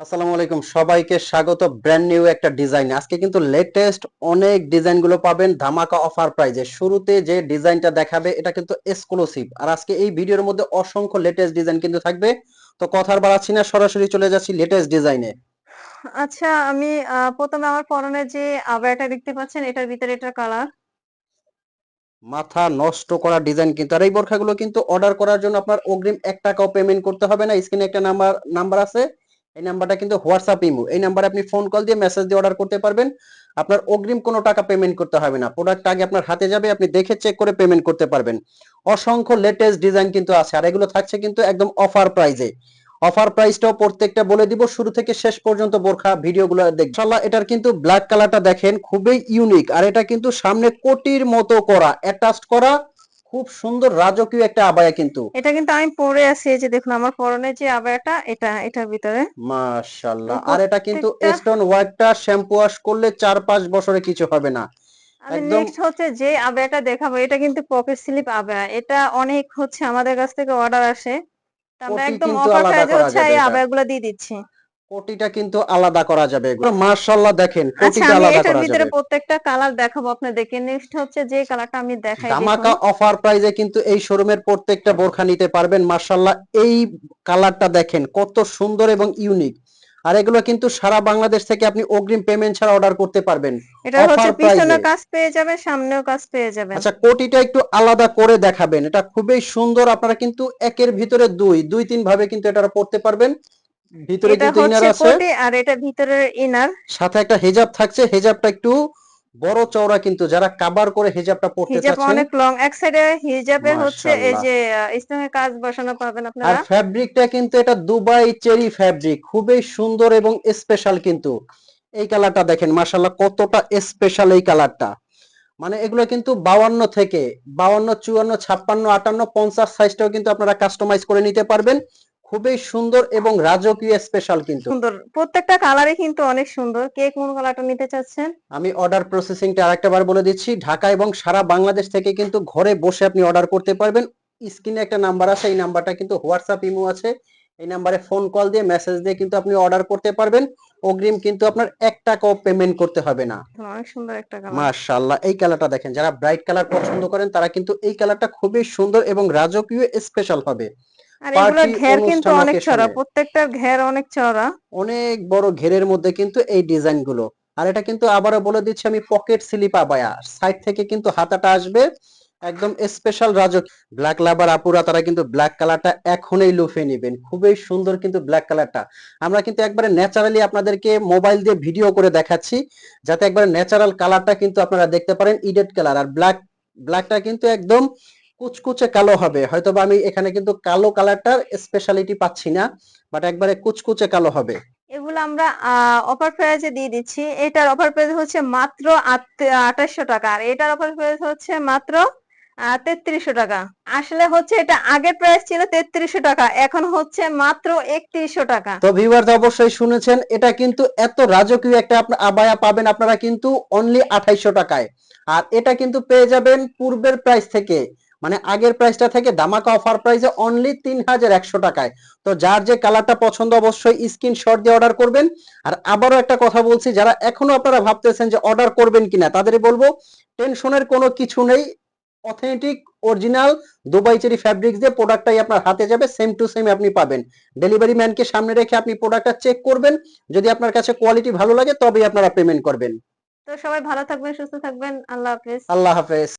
আসসালামু আলাইকুম। সবাইকে স্বাগত। ব্র্যান্ড নিউ একটা ডিজাইন আজকে কিন্তু লেটেস্ট অনেক ডিজাইনগুলো পাবেন ধামাকা অফার প্রাইজে শুরুতে যে ডিজাইনটা দেখাবে এটা কিন্তু এক্সক্লুসিভ আর আজকে এই ভিডিওর মধ্যে অসংখ্য লেটেস্ট ডিজাইন কিন্তু থাকবে। তো কথার বাড়াচ্ছি না সরাসরি চলে যাচ্ছি লেটেস্ট ডিজাইনে আচ্ছা আমি প্রথমে আমার পরনে যে আবায়াটা দেখতে পাচ্ছেন এটার ভিতরে এটার কালার মাথা নষ্ট করা ডিজাইন কিন্তু। আর এই বোরখাগুলো কিন্তু অর্ডার করার জন্য আপনার অগ্রিম এক টাকাও পেমেন্ট করতে হবে না। স্ক্রিনে একটা নাম্বার নাম্বার আছে। এই নাম্বারটা কিন্তু হোয়াটসঅ্যাপ ইমো। এই নাম্বারে আপনি ফোন কল দিয়ে মেসেজ দিয়ে অর্ডার করতে পারবেন। আপনার অগ্রিম কোনো টাকা পেমেন্ট করতে হবে না। প্রোডাক্ট আগে আপনার হাতে যাবে, আপনি দেখে চেক করে পেমেন্ট করতে পারবেন। অসংখ্য লেটেস্ট ডিজাইন কিন্তু আছে, আর এগুলো থাকছে কিন্তু একদম অফার প্রাইজে অফার প্রাইসটাও প্রত্যেকটা বলে দিব, শুরু থেকে শেষ পর্যন্ত বোরখা ভিডিওগুলো দেখবেন। ইনশাআল্লাহ, এটার কিন্তু ব্ল্যাক কালারটা দেখেন, খুবই ইউনিক আর এটা কিন্তু সামনে কোটির মতো করা অ্যাটাচড করা খুব সুন্দর রাজকীয় একটা আবায়া কিন্তু। এটা কিন্তু আমি পরে আছি এই যে দেখুন আমার পরনে যে আবায়াটা এটা এটার ভিতরে। মাশাআল্লাহ। আর এটা কিন্তু স্টোন হোয়াইটটা শ্যাম্পু ওয়াশ করলে চার পাঁচ বছরে কিছু হবে না। নেক্সট হচ্ছে যে আবায়াটা দেখাবো এটা কিন্তু পকেট স্লিপ আবায়া। এটা অনেক হচ্ছে আমাদের কাছ থেকে অর্ডার আসে। আমরা একদম অফার প্রাইসে হচ্ছে এই। আবায়াগুলো দিয়ে দিচ্ছি। কোটিটা কিন্তু আলাদা করা যাবে এগুলো। মাশাআল্লাহ দেখেন আচ্ছা কোটিটা আলাদা করা ভিতরে যাবে। প্রত্যেকটা কালার দেখাবো আপনি দেখেন নেক্সট হচ্ছে যে কালারটা আমি দেখাই ধামাকা অফার প্রাইজে কিন্তু এই শোরুমের প্রত্যেকটা বোরখা নিতে পারবেন। মাশাআল্লাহ এই কালারটা দেখেন কত সুন্দর এবং ইউনিক। আর এগুলো কিন্তু সারা বাংলাদেশ থেকে আপনি অগ্রিম পেমেন্ট ছাড়া অর্ডার করতে পারবেন। এটা হচ্ছে পিছনে কাজ পেয়ে যাবেন সামনেও কাজ পেয়ে যাবেন। আচ্ছা কোটিটা একটু আলাদা করে দেখাবেন। এটা খুবই সুন্দর আপনারা কিন্তু একের ভিতরে দুই দুই তিন ভাবে কিন্তু এটা পড়তে পারবেন। ভিতরে কিন্তু ইনার আছে। আর এটা ভিতরের ইনার সাথে একটা হেজাব থাকছে। হেজাবটা একটু বড় চওড়া কিন্তু যারা কাবার করে হেজাবটা পড়তে চাচ্ছেন। হিজাব অনেক লং এক সাইডে হিজাবের হচ্ছে এই যে ইসলামে কাজ বসানো পাবেন আপনারা। আর ফ্যাব্রিকটা কিন্তু এটা দুবাই চেরি ফ্যাব্রিক খুবই সুন্দর এবং স্পেশাল কিন্তু। এই কালারটা দেখেন মাশাল্লাহ কতটা স্পেশাল এই কালারটা মানে এগুলো কিন্তু বাউান্ন থেকে বাউান্ন চুয়ান্ন ছাপ্পান্ন আটান্ন পঞ্চাশ সাইজটাও কিন্তু আপনারা কাস্টমাইজ করে নিতে পারবেন। খুবই সুন্দর এবং রাজকীয় স্পেশাল কিন্তু। সুন্দর। প্রত্যেকটা কালারই কিন্তু অনেক সুন্দর। কে কোন কালারটা নিতে চাচ্ছেন? আমি অর্ডার প্রসেসিংটা আরেকটা বার বলে দিচ্ছি। ঢাকা এবং সারা বাংলাদেশ থেকে কিন্তু ঘরে বসে আপনি অর্ডার করতে পারবেন। স্ক্রিনে একটা নাম্বার আছে এই নাম্বারটা কিন্তু হোয়াটসঅ্যাপ ইমো আছে। এই নাম্বারে ফোন কল দিয়ে মেসেজ দিয়ে কিন্তু আপনি অর্ডার করতে পারবেন। অগ্রিম কিন্তু আপনার এক টাকাও পেমেন্ট করতে হবে না। অনেক সুন্দর একটা কালার মাশাআল্লাহ এই কালারটা দেখেন। যারা ব্রাইট কালার পছন্দ করেন তারা কিন্তু এই কালারটা খুবই সুন্দর এবং রাজকীয় স্পেশাল হবে। আর এগুলো ঘের কিন্তু অনেক চড়া। প্রত্যেকটার ঘের অনেক চড়া অনেক বড় ঘেরের মধ্যে কিন্তু এই ডিজাইনগুলো আর এটা কিন্তু আবারও বলে দিচ্ছি আমি পকেট স্লিপ আবায়া। সাইড থেকে কিন্তু হাতাটা আসবে একদম স্পেশাল রাজক ব্ল্যাক লাভার আপুরা তারা কিন্তু ব্ল্যাক কালারটা এখনই লুফে নেবেন। খুবই সুন্দর কিন্তু ব্ল্যাক কালারটা আমরা কিন্তু একবারে ন্যাচারালি আপনাদেরকে মোবাইল দিয়ে ভিডিও করে দেখাচ্ছি যাতে একবারে ন্যাচারাল কালারটা কিন্তু আপনারা দেখতে পারেন ইডেড কালার আর ব্ল্যাক ব্ল্যাকটা কিন্তু একদম কুচকুচে কালো হবে। হয়তোবা আমি এখানে কিন্তু কালো কালারটার স্পেশালিটি পাচ্ছি না বাট একবারে কুচকুচে কালো হবে। এগুলো আমরা অফার প্রাইসে দিয়ে দিচ্ছি। এটার অফার প্রাইস হচ্ছে মাত্র আঠাশশো টাকা। আর এটার অফার প্রাইস হচ্ছে মাত্র তেত্রিশশো টাকা। আসলে হচ্ছে এটা আগের প্রাইস ছিল তেত্রিশশো টাকা এখন হচ্ছে মাত্র একত্রিশশো টাকা। তো ভিউয়ার্স অবশ্যই শুনেছেন এটা কিন্তু এত রাজকীয় একটা আবায়া পাবেন আপনারা কিন্তু অনলি আঠাইশশো টাকায়। আর এটা কিন্তু পেয়ে যাবেন পূর্বের প্রাইস থেকে। মানে আগের প্রাইসটা থেকে দামাকা অফার প্রাইসে অনলি তিন হাজার একশো টাকায়। তো যার যে কালারটা পছন্দ অবশ্যই স্ক্রিনশট দিয়ে অর্ডার করবেন। আর আবারও একটা কথা বলছি যারা এখনও আপনারা ভাবতেছেন যে অর্ডার করবেন কিনা তাদের বলব টেনশনের কোনো কিছু নেই। Authentic original Dubai cherry fabrics দিয়ে প্রোডাক্টটাই আপনার হাতে যাবে সেম টু সেম আপনি পাবেন। ডেলিভারি ম্যানকে সামনে রেখে আপনি প্রোডাক্টটা চেক করবেন। যদি আপনার কাছে কোয়ালিটি ভালো লাগে তবেই আপনারা পেমেন্ট করবেন। তো সবাই ভালো থাকবেন সুস্থ থাকবেন। আল্লাহ হাফেজ। আল্লাহ হাফেজ।